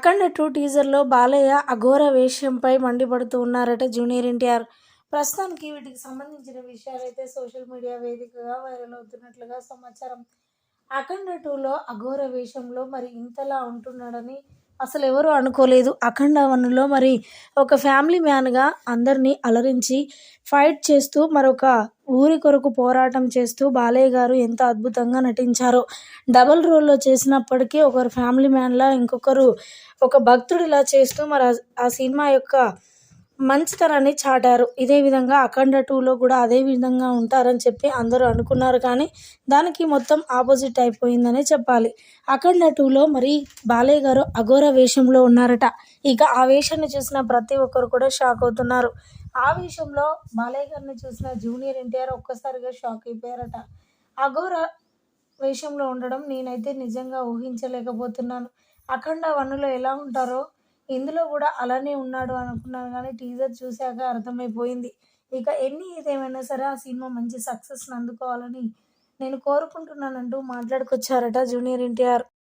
అఖండ two టీజర్లో బాలయ్య అఘోర వేషంపై మండిపడుతూ ఉన్నారట junior NTR. ప్రస్తుతానికి వీటికి సంబంధించిన విషయాలైతే సోషల్ మీడియా వేదికగా వైరల్ అవుతున్నట్లుగా సమాచారం. అఖండ టూలో అఘోర వేషంలో మరి ఇంతలా ఉంటున్నాడని అసలు ఎవరు అనుకోలేదు. అఖండ వన్లో మరి ఒక ఫ్యామిలీ మ్యాన్గా అందరినీ అలరించి ఫైట్ చేస్తూ మరొక ఊరి కొరకు పోరాటం చేస్తూ బాలయ్య గారు ఎంత అద్భుతంగా నటించారో. డబల్ రోల్లో చేసినప్పటికీ ఒకరు ఫ్యామిలీ మ్యాన్లా ఇంకొకరు ఒక భక్తుడిలా చేస్తూ మరి ఆ- ఆ సినిమా యొక్క మంచితనాన్ని చాటారు. ఇదే విధంగా అఖండ టూలో కూడా అదే విధంగా ఉంటారని చెప్పి అందరూ అనుకున్నారు కానీ దానికి మొత్తం ఆపోజిట్ అయిపోయిందనే చెప్పాలి. అఖండ టూలో మరి బాలయ్య గారు అఘోర వేషంలో ఉన్నారట. ఇక ఆ వేషాన్ని చూసిన ప్రతి ఒక్కరు కూడా షాక్ అవుతున్నారు. ఆ విషయంలో బాలయ్య గారిని చూసిన జూనియర్ ఎన్టీఆర్ ఒక్కసారిగా షాక్ అయిపోయారట. అఘోర వేషంలో ఉండడం నేనైతే నిజంగా ఊహించలేకపోతున్నాను. అఖండ వన్నులో ఎలా ఉంటారో ఇందులో కూడా అలానే ఉన్నాడు అనుకున్నాను కానీ టీజర్ చూశాక అర్థమైపోయింది. ఇక ఎన్ని ఏదేమైనా సరే ఆ సినిమా మంచి సక్సెస్ని అందుకోవాలని నేను కోరుకుంటున్నానంటూ మాట్లాడుకొచ్చారట జూనియర్ ఎన్టీఆర్.